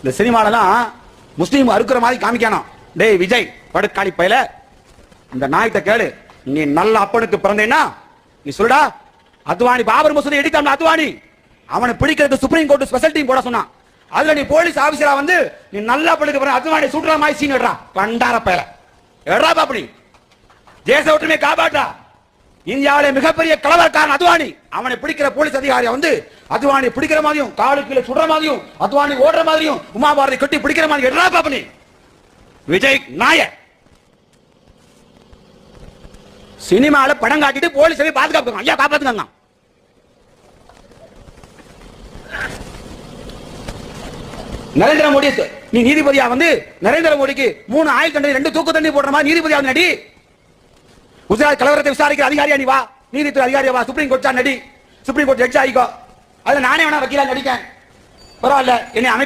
இந்த சினிமாலலாம் முஸ்லீம் அறுக்கிற மாதிரி காமிக்கணும் டேய் விஜய் படுக்காளி பயில இந்த நாயத்தை கேளு. நீ நல்ல அப்பனுக்கு பிறந்தேன்னா நீ சொல்லுடா அத்வானி பாபர் மசூதி இடித்தான் அத்வானி. அவனை பிடிக்கிறதுக்கு சுப்ரீம் கோர்ட் ஸ்பெஷல் டீம் போட சொன்னான். அதுல நீ போலீஸ் ஆபீசரா வந்து நீ நல்லா பிடிக்க பிறகு அத்வானி சுடுற மாதிரி சீன் எடுறா. பண்டார பயில. எடுறா பாப்படி. தேச ஒற்றுமையை காப்பாற்றா இந்தியாவிலே மிகப்பெரிய கலவரக்காரன் அத்வானி. அவனை பிடிக்கிற போலீஸ் அதிகாரி வந்து அத்வானி பிடிக்கிற மாதிரியும் காலு கீழே சுடுற மாதிரியும் அத்வானி ஓடுற மாதிரியும் உமா பாரதி கட்டி பிடிக்கிற மாதிரி எடுறா பாப்பனி விஜய் நாய சினிமால படம் காட்டிட்டு போலீஸ் போய் பாதுகாப்பு ஐயா காப்பாத்துங்க நரேந்திர மோடி நீ நீதிபதியா வந்து நரேந்திர மோடிக்கு மூணு ஆயுள் தண்டனை ரெண்டு தூக்கு தண்ணி போடுற மாதிரி நீதிபதியா நடி. குஜராத் கலவரத்தை விசாரிக்கிற அதிகாரியா நீ வா. நீதித்துறை அதிகாரியா வா. சுப்ரீம் கோர்ட் நடி. சுப்ரீம் கோர்ட் ஜட்ஜ் ஆகிக்கோ. அதுல நானே வேணா வக்கீலா நடிக்கேன். பரவாயில்ல என்னை அமைப்பு